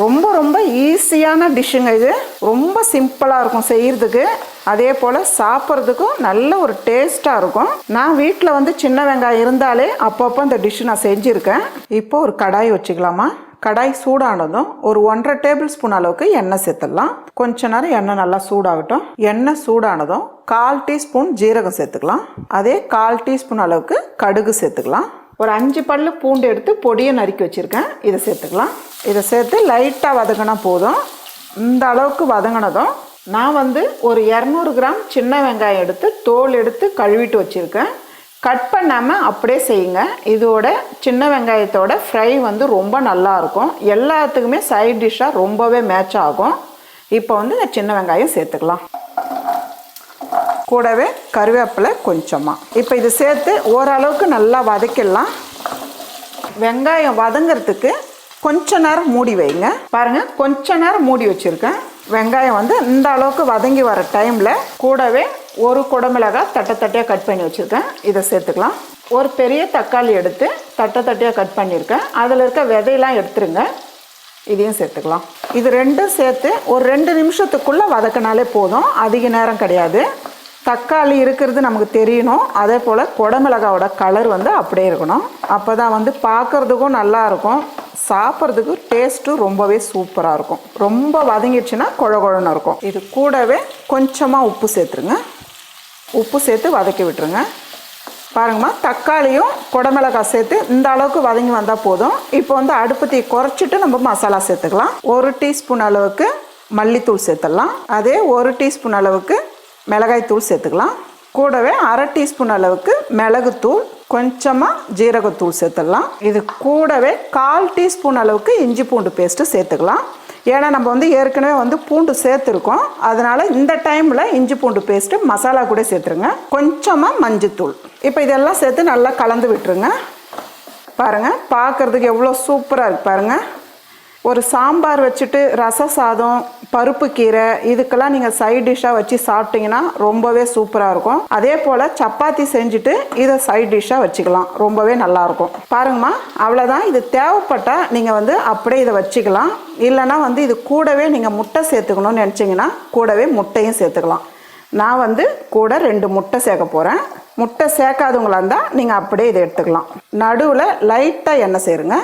ரொம்ப ரொம்ப ஈஸியான டிஷ்ஷுங்க இது. ரொம்ப சிம்பிளாக இருக்கும் செய்கிறதுக்கு அதே போல் சாப்பிட்றதுக்கும் நல்ல ஒரு டேஸ்ட்டாக இருக்கும். நான் வீட்டில் வந்து சின்ன வெங்காயம் இருந்தாலே அப்பப்போ இந்த டிஷ்ஷு நான் செஞ்சுருக்கேன். இப்போ ஒரு கடாய் வச்சுக்கலாமா? கடாய் சூடானதும் ஒரு ஒன்றரை டேபிள் ஸ்பூன் அளவுக்கு எண்ணெய் சேர்த்துடலாம். கொஞ்ச நேரம் எண்ணெய் நல்லா சூடாகட்டும். எண்ணெய் சூடானதும் கால் டீஸ்பூன் ஜீரகம் சேர்த்துக்கலாம். அதே கால் டீஸ்பூன் அளவுக்கு கடுகு சேர்த்துக்கலாம். ஒரு அஞ்சு பல்லு பூண்டு எடுத்து பொடியை நறுக்கி வச்சுருக்கேன். இதை சேர்த்துக்கலாம். இதை சேர்த்து லைட்டாக வதங்கினா போதும். இந்த அளவுக்கு வதங்கினதும் நான் வந்து ஒரு இரநூறு கிராம் சின்ன வெங்காயம் எடுத்து தோல் எடுத்து கழுவிட்டு வச்சுருக்கேன். கட் பண்ணாமல் அப்படியே செய்யுங்க. இதோட சின்ன வெங்காயத்தோட ஃப்ரை வந்து ரொம்ப நல்லாயிருக்கும் எல்லாத்துக்குமே சைட் டிஷ்ஷாக ரொம்பவே மேட்ச் ஆகும். இப்போ வந்து இந்த சின்ன வெங்காயம் சேர்த்துக்கலாம். கூடவே கருவேப்பிலை கொஞ்சமாக இப்போ இது சேர்த்து ஓரளவுக்கு நல்லா வதக்கிடலாம். வெங்காயம் வதங்கிறதுக்கு கொஞ்ச நேரம் மூடி வைங்க. பாருங்கள் கொஞ்ச நேரம் மூடி வச்சுருக்கேன். வெங்காயம் வந்து இந்த அளவுக்கு வதங்கி வர டைமில் கூடவே ஒரு குடமிளகாய் தட்டை தட்டையாக கட் பண்ணி வச்சுருக்கேன். இதை சேர்த்துக்கலாம். ஒரு பெரிய தக்காளி எடுத்து தட்டை தட்டையாக கட் பண்ணியிருக்கேன். அதில் இருக்க விதையெல்லாம் எடுத்துருங்க. இதையும் சேர்த்துக்கலாம். இது ரெண்டும் சேர்த்து ஒரு ரெண்டு நிமிஷத்துக்குள்ளே வதக்கினாலே போதும். அதிக நேரம் கிடையாது. தக்காளி இருக்கிறது நமக்கு தெரியணும். அதே போல் குடமிளகாவோட கலர் வந்து அப்படியே இருக்கணும். அப்போ தான் வந்து பார்க்குறதுக்கும் நல்லாயிருக்கும் சாப்பிட்றதுக்கு டேஸ்ட்டும் ரொம்பவே சூப்பராக இருக்கும். ரொம்ப வதங்கிடுச்சுன்னா குழ குழன்னு இருக்கும். இது கூடவே கொஞ்சமாக உப்பு சேர்த்துருங்க. உப்பு சேர்த்து வதக்கி விட்டுருங்க. பாருங்கம்மா தக்காளியும் குடமிளகாய் சேர்த்து இந்த அளவுக்கு வதங்கி வந்தால் போதும். இப்போ வந்து அடுப்பு தீ குறைச்சிட்டு நம்ம மசாலா சேர்த்துக்கலாம். ஒரு டீஸ்பூன் அளவுக்கு மல்லித்தூள் சேர்த்துடலாம். அதே ஒரு டீஸ்பூன் அளவுக்கு மிளகாய் தூள் சேர்த்துக்கலாம். கூடவே அரை டீஸ்பூன் அளவுக்கு மிளகுத்தூள் கொஞ்சமாக ஜீரகத்தூள் சேர்த்துடலாம். இது கூடவே கால் டீஸ்பூன் அளவுக்கு இஞ்சி பூண்டு பேஸ்ட்டு சேர்த்துக்கலாம். ஏன்னா நம்ம வந்து ஏற்கனவே வந்து பூண்டு சேர்த்துருக்கோம். அதனால் இந்த டைமில் இஞ்சி பூண்டு பேஸ்ட்டு மசாலா கூட சேர்த்துருங்க. கொஞ்சமாக மஞ்சத்தூள். இப்போ இதெல்லாம் சேர்த்து நல்லா கலந்து விட்டுருங்க. பாருங்கள் பார்க்குறதுக்கு எவ்வளோ சூப்பராக இருக்கு பாருங்கள் ஒரு சாம்பார் வச்சுட்டு ரச சாதம் பருப்பு கீரை இதுக்கெல்லாம் நீங்கள் சைட் டிஷ்ஷாக வச்சு சாப்பிட்டீங்கன்னா ரொம்பவே சூப்பராக இருக்கும். அதே போல் சப்பாத்தி செஞ்சுட்டு இதை சைட் டிஷ்ஷாக வச்சுக்கலாம். ரொம்பவே நல்லாயிருக்கும் பாருங்கம்மா அவ்வளோதான் இது தேவைப்பட்டால் நீங்கள் வந்து அப்படியே இதை வச்சுக்கலாம். இல்லைன்னா வந்து இது கூடவே நீங்கள் முட்டை சேர்த்துக்கணும்னு நினச்சிங்கன்னா கூடவே முட்டையும் சேர்த்துக்கலாம். நான் வந்து கூட ரெண்டு முட்டை சேர்க்க போகிறேன் முட்டை சேர்க்காதவங்களா இருந்தால் நீங்கள் அப்படியே இதை எடுத்துக்கலாம். நடுவில் லைட்டாக எண்ணெய் சேருங்க.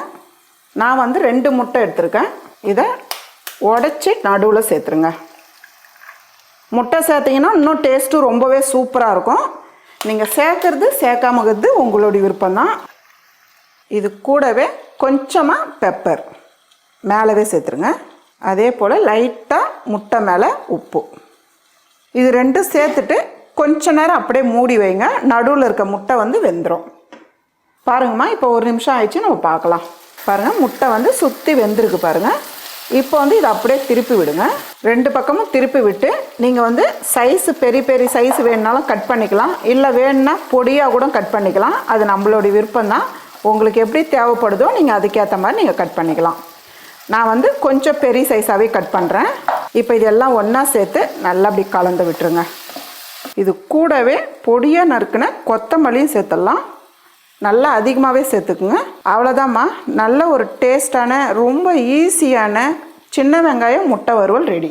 நான் வந்து ரெண்டு முட்டை எடுத்திருக்கேன். இதை உடச்சி நடுவில் சேர்த்துருங்க. முட்டை சேர்த்திங்கன்னா இன்னும் டேஸ்ட்டும் ரொம்பவே சூப்பராக இருக்கும். நீங்கள் சேர்க்கறது சேர்க்காமகிறது உங்களுடைய விருப்பம்தான். இது கூடவே கொஞ்சமாக பெப்பர் மேலவே சேர்த்துருங்க. அதே போல் லைட்டாக முட்டை மேலே உப்பு. இது ரெண்டும் சேர்த்துட்டு கொஞ்ச நேரம் அப்படியே மூடி வைங்க. நடுவில் இருக்க முட்டை வந்து வெந்துடும் பாருங்கம்மா இப்போ ஒரு நிமிஷம் ஆயிடுச்சு நம்ம பார்க்கலாம். பாருங்கள் முட்டை வந்து சுற்றி வெந்திருக்கு பாருங்கள் இப்போ வந்து இதை அப்படியே திருப்பி விடுங்க. ரெண்டு பக்கமும் திருப்பி விட்டு நீங்கள் வந்து சைஸு பெரிய பெரிய சைஸ் வேணுனாலும் கட் பண்ணிக்கலாம். இல்லை வேணும்னா பொடியாக கூட கட் பண்ணிக்கலாம். அது நம்மளுடைய விருப்பம் தான் உங்களுக்கு எப்படி தேவைப்படுதோ நீங்கள் அதுக்கேற்ற மாதிரி நீங்கள் கட் பண்ணிக்கலாம். நான் வந்து கொஞ்சம் பெரிய சைஸாகவே கட் பண்ணுறேன் இப்போ இதெல்லாம் ஒன்றா சேர்த்து நல்லா அப்படி கலந்து விட்டுருங்க. இது கூடவே பொடியாக நறுக்குன கொத்தமல்லியும் சேர்த்துடலாம். நல்லா அதிகமாகவே சேர்த்துக்குங்க. அவ்வளோதாம்மா நல்ல ஒரு டேஸ்டான ரொம்ப ஈஸியான சின்ன வெங்காயம் முட்டை வறுவல் ரெடி